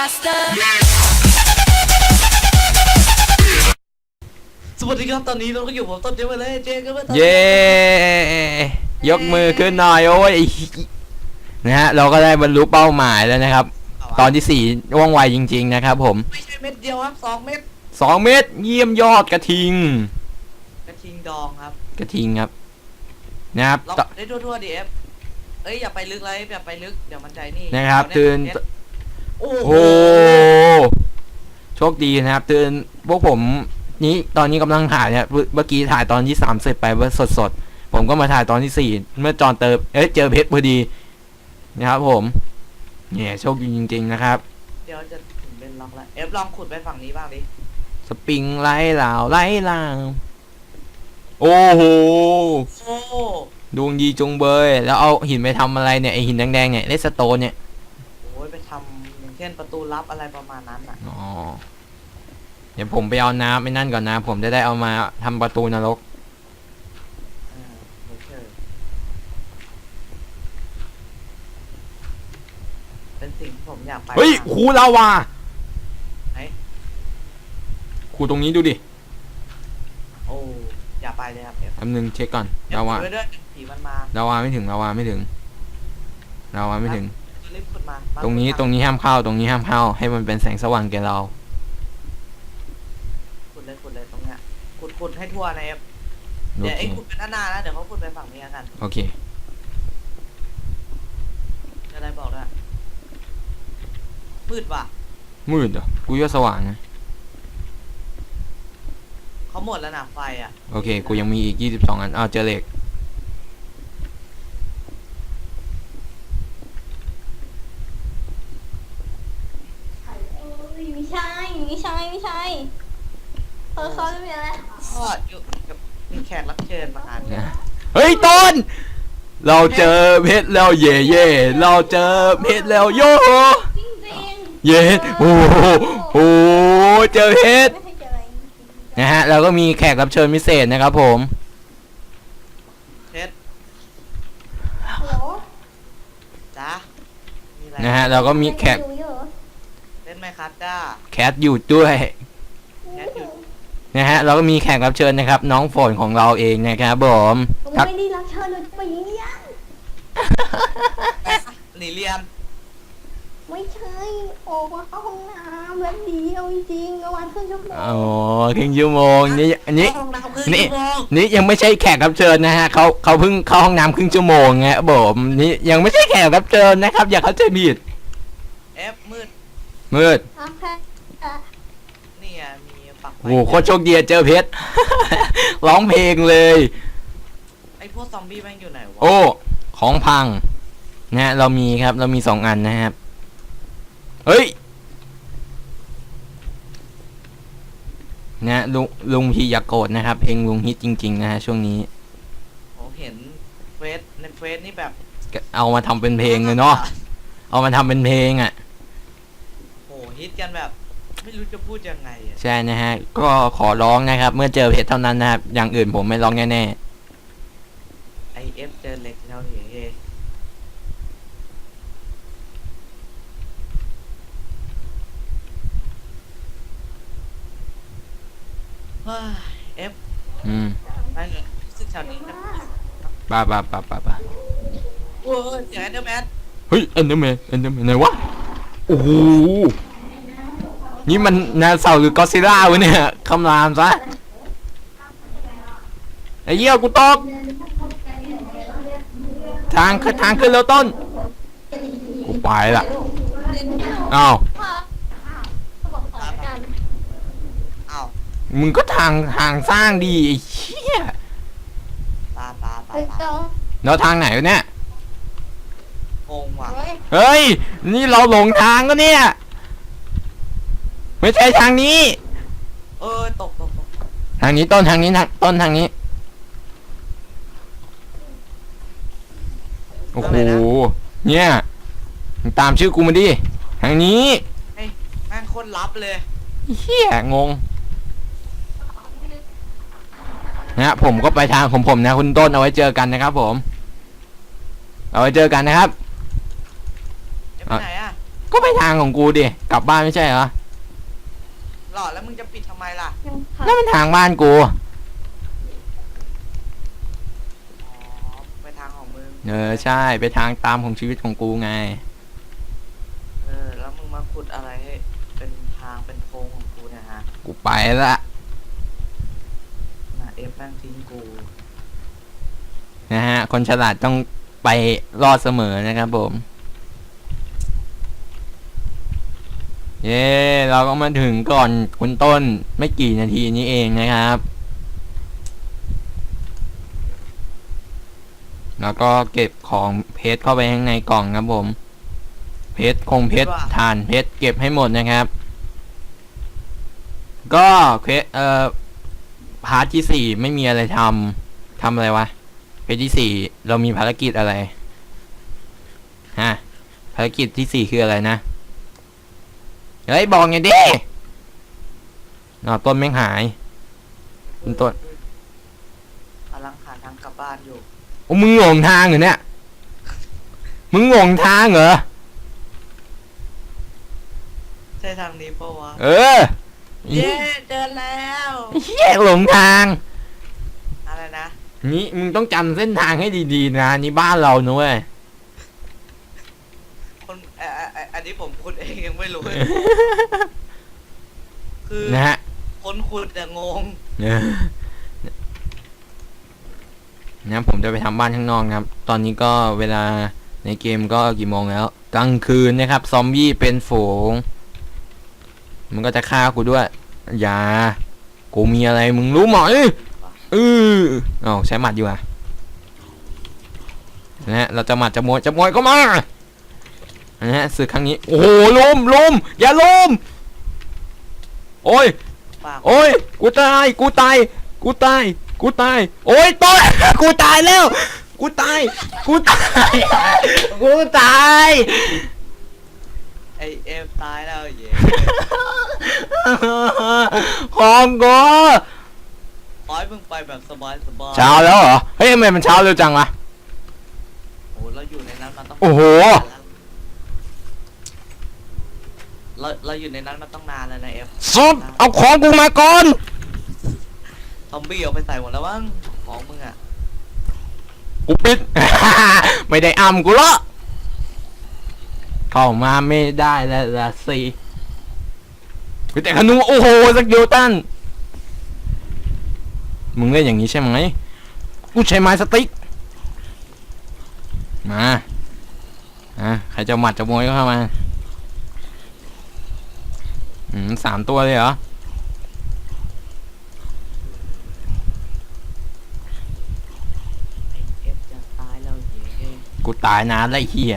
faster. สวัสดีครับตอนนี้เราก็อยู่ผมต้นเดียวกันเลยเจกันมาตอนเย้ยกมือขึ้นหน่อยโอ้ยนะฮะเราก็ได้บรรลุเป้าหมายแล้วนะครับ ตอนที่สี่ว่องไวจริง ๆ นะครับ ผมไม่ใช่เม็ดเดียวครับสองเม็ดสองเม็ดเยี่ยมยอดกระทิง กระทิงดองครับ กระทิงครับนะครับลองต่อได้ทั่วๆดิเอฟเอ้ยอย่าไปลึกเลยอย่าไปลึกเดี๋ยวมันใจนี่นะครับเดี๋ยวตื่นเยโอ้ โอ้โหโห โชคดีนะครับเตือนพวกผมนี้ตอนนี้กำลังถ่ายเนี่ยเมื่อเมื่อกี้ถ่ายตอนที่สามเสร็จไปเมื่อสดๆผมก็มาถ่ายตอนที่สี่เมื่อจอนเติมเอ้ยเจอเพชรพอดีนะครับผม เนี่ยโชคดีจริง ๆ นะครับ เดี๋ยวจะถึงเป็นล็อกแล้วเอฟลองขุดไปฝั่งนี้บ้างดิสปริงไล่ลาวไล่ลาวโอ้โหโอ้ดวงดีจงเบย แล้วเอาหินไปทำอะไรเนี่ยไอหินแดงๆเนี่ยเลสโตนเนี่ย โหไปทำอย่างเช่นประตูลับอะไรประมาณนั้นอะ อ๋อ เดี๋ยวผมไปเอาน้ำไปนั่นก่อนนะ ผมจะได้เอามาทำประตูนรก เออโอเคเป็นสิ่งที่ผมอยากไปเฮ้ยมากครูลาวาไหนครูตรงนี้ดูดิโอ้อย่าไปเลยครับเอฟแป๊บนึงเช็คก่อนเอฟลาวาไปด้วยผีมันมา ลาวาไม่ถึงลาวาไม่ถึงลาวาไม่ถึงรีบขุด มามาตรงนี้ขุดมาตรงนี้ห้ามเข้าตรงนี้ห้ามเข้า ให้มันเป็นแสงสว่างแก่เรา ขุดเลยขุดเลยตรงเนี้ยขุดขุดให้ทั่วนะเอฟโอเดี๋ยวเคไอ้ขุดไปด้านหน้านะเดี๋ยวเขาขุดไปฝั่งนี้กันโอเคจะได้บอกด้วยมืดว่ะมืดเหรอกูว่าสว่างนะเขาหมดแล้วนะไฟอะโอเค กูยังมีอีก 22 อันอ้าวเจอเหล็ก เอ้ยไม่ใช่ ไม่ใช่ไม่ใช่เออเขาจะเป็นอะไรก็อยู่กับมีแขกรับเชิญมาอ่านนะเฮ้ยต้น เราเจอเพชรแล้วเย่เย่เราเจอเพชรแล้วโยจริงจริงเย่โอ้โหโอ้โหเจอเพชรไม่ให้เจออะไรนะฮะแล้วก็มีแขกรับเชิญพิเศษนะครับผม เพชรฮัลโหลจ้ามีอะไรนะฮะแล้วก็มีแขกอยู่อยู่เล่น ไหมครับจ้าแคทอยู่ด้วยแคทอยู่นะฮะเราก็มีแขกรับเชิญนะครับ น้องฝนของเราเองนะครับผมผมครับไม่ได้รับเชิญเราจะไปเลี้ยงหนีเรียนไม่ใช่ออกมาเข้าห้องน้ำแบบเดียวจริงๆประมาณครึ่งชั่วโมงโอ้ครึ่งชั่วโมงนี่อันนี้เข้าห้องน้ำครึ่งนี่ ชั่วโมงนี่ยังไม่ใช่แขกรับเชิญนะฮะเขาเขาเพิ่งเข้าห้องน้ำครึ่งชั่วโมงไงผมนี่ยังไม่ใช่แขกรับเชิญนะครับ อย่าเข้าใจผิดเอฟมืด มืดโอเคอะนี่ไงมีปักไฟโอ้โหโคตรโชคดีอะเจอเพชร ร้องเพลงเลย ไอ้พวกซอมบี้แม่งอยู่ไหนวะโอ้ ของพังนะฮะเรามีครับ เรามีสองอันนะครับ เฮ้ยนะฮะลุงลุงพี่อย่าโกรธนะครับ เพลงลุงฮิตจริง ๆ นะฮะช่วงนี้ ผมเห็นเฟซในเฟซนี่แบบเอามาทำเป็นเพลงเลยเนาะ เอามาทำเป็นเพลงอะโห ฮิตกันแบบ ไม่รู้จะพูดยังไงอะใช่นะฮะ ก็ขอร้องนะครับ เมื่อเจอเพชรเท่านั้นนะครับ อย่างอื่นผมไม่ร้องแน่ไอเอฟเจอเล็กแล้วเฮ้เฮ้เฮ้ยเอฟๆอืมไปเลยรู้สึกแถวนี้นะบ้าบ้าบ้าบ้าบ้าโอ้ยเสียงแอนเดอร์แมนเฮ้ยเอ็นเดอร์แมนเอ็นเดอร์แมนไหนวะ โอ้โห นี่มันนาเสาร์หรือกอดซิลล่าวะเนี่ยคำรามซะไอ้เหี้ยกูตกทางขึ้นทางขึ้นแล้วต้น กูไปละอ้าวเขาบอกขอแล้วกันอ้าวมึงก็ทางทางสร้างดีไอ้เชี่ยตาตาตาเฮ้ยตาเจ้าแล้วทางไหนวะเนี่ยงงว่ะเฮ้ยเฮ้ยนี่เราหลงทางก็เนี่ย ไม่ใช่ทางนี้ เออตกตกตกทางนี้ต้นทางนี้ทางต้นทางนี้ โอ้โห เนี่ยมึงตามชื่อกูมาดิ ทางนี้เฮ้ยแม่งโคนลับเลยเฮียงงนะฮะผมก็ไปทางของผมนะ คุณต้นเอาไว้เจอกันนะครับผม เอาไว้เจอกันนะครับ จะไปไหนอะ ก็ไปทางของกูดิ กลับบ้านไม่ใช่เหรอ หล่อแล้วมึงจะปิดทำไมล่ะยังค่ะนั่นเป็นทางบ้านกู อ๋อไปทางของมึงเออใช่ไปทางตามของชีวิตของกูไง เออแล้วมึงมาขุดอะไรให้เป็นทางเป็นโค้งของกูเนี่ยฮะกูไปละน่ะเอฟแม่งทิ้งกูนะฮะ คนฉลาดต้องไปรอดเสมอนะครับผม เย้เราก็มาถึงก่อนคุณต้นไม่กี่นาทีนี้เองนะครับ แล้วก็เก็บของเพชรเข้าไปข้างในกล่องครับผม เพชรคงเพชรฐานเพชรเก็บให้หมดนะครับ ก็เควสเอ่อพาร์ทที่สี่ไม่มีอะไรทำทำอะไรวะเพจที่สี่เรามีภารกิจอะไรฮะภารกิจที่สี่คืออะไรนะ เฮ้ยบอกไงดิอ๋อต้นแม่งหายคุณต้นกำลังหาทางกลับบ้านอยู่โอ้มึงหลงทางเหรอเนี่ย มึงหลงทางเหรอ ใช่ทางนี้ปะวะเออเย้เจอแล้วเฮียหลงทาง อะไรนะ นี่มึงต้องจำเส้นทางให้ดีๆนะ นี่บ้านเรานะเว้ย คนเอ่ อเอ่อเอ่ออันนี้ผมขุดเองยังไม่รู้เลยคือนะฮะคนขุดจะงงเออนะผมจะไปทำบ้านข้างนอกนะครับ ตอนนี้ก็เวลาในเกมก็กี่โมงแล้ว กลางคืนนะครับ ซอมบี้เป็นฝูง มันก็จะฆ่ากูด้วย อย่า กูมีอะไรมึงรู้ไหมเออเอาใช้หมัดอยู่อะนะฮะเราจะหมัดจะมวยจะมวยก็มา นะฮะศึกครั้งนี้ โอ้โหลุมลุมอย่าลุมโอ้ยปากโอ้ย กูตาย กูตาย กูตาย กูตาย โอ้ยต้น กูตายแล้ว กูตาย กูตาย กูตาย ไอเอฟตายแล้วเย้ของกูขอให้มึงไปแบบสบายสบายเช้าแล้วเหรอ เฮ้ยทำไมมันเช้าเร็วจังวะ โอ้เราอยู่ในนั้นมาต้องโอ้โห เราเราอยู่ในนั้นมาต้องนานแล้วนะเอฟซุปเอาของกูมาก่อนซอมบี้เอาไปใส่หมดแล้วมั้งของมึงอะกูปิด ไม่ได้อ้ำกูละเข้ามาไม่ได้แล้วละสิเฮ้ยแต่ขนูโอ้โหสกิลตันมึงเล่นอย่างนี้ใช่ไหมกูใช้ไม้สติ๊กมาอะใครจะหมัดจะมวยก็เข้ามา อืมสามตัวเลยเหรอ ไอเอฟจะตายแล้วเย้กูตายนานแล้วไอ้เฮีย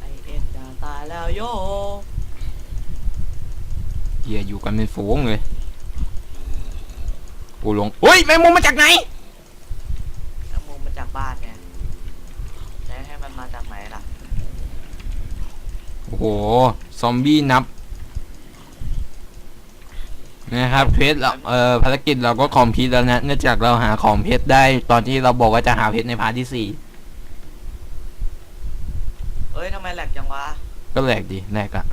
ไอเอฟจะตายแล้วโยเฮียอยู่กันเป็นฝูงเลย กูลงเฮ้ยแมงมุมมาจากไหน แล้วมึงมาจากบ้านไงจะให้มันมาจากไหนล่ะ โอ้โห ซอมบี้นับ นะครับเพชรเราเอ่อภารกิจเราก็คอมพลีทแล้วนะ เนื่องจากเราหาของเพชรได้ตอนที่เราบอกว่าจะหาเพชรในพาร์ทที่สี่เอ้ยทำไมแหลกจังวะ ก็แหลกดีแหลกอะ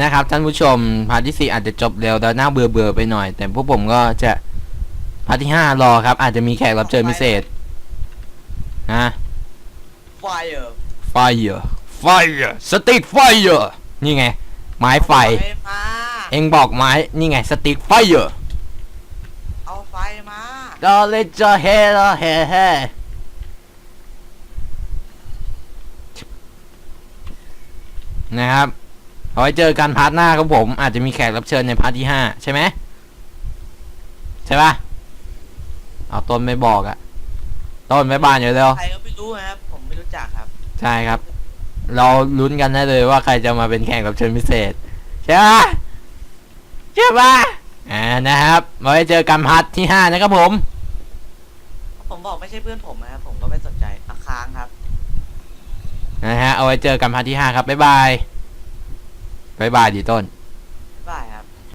นะครับท่านผู้ชมพาร์ทที่สี่อาจจะจบเร็วแต่น่าเบื่อเบื่อๆไปหน่อย แต่พวกผมก็จะพาร์ทที่ห้ารอครับ อาจจะมีแขกรับเชิญพิเศษนะ ไฟเออ Fire Fire Stick Fire นี่ไง ไม้ไฟมาเองบอกไม้ นี่ไง Stick Fire เอาไฟมาดอเลจเฮลเฮเฮนะครับเอาไว้เจอกันพาร์ทหน้าครับผม อาจจะมีแขกรับเชิญในพาร์ทที่ห้าใช่ไหมใช่ปะเอาต้นไม่บอกอะต้นไม่บานอยู่แล้ว ใครก็ไม่รู้นะครับ ใช่ครับ เราลุ้นกันได้เลยว่าใครจะมาเป็นแขกรับเชิญพิเศษใช่ปะใช่ปะอ่านะครับไว้เจอกันพาร์ทที่ห้านะครับผม ผมบอกไม่ใช่เพื่อนผมนะครับผมก็ไม่สนใจอาค้างครับ นะฮะเอาไว้เจอกันพาร์ทที่ห้าครับบ๊ายบายบ๊ายบายดีต้น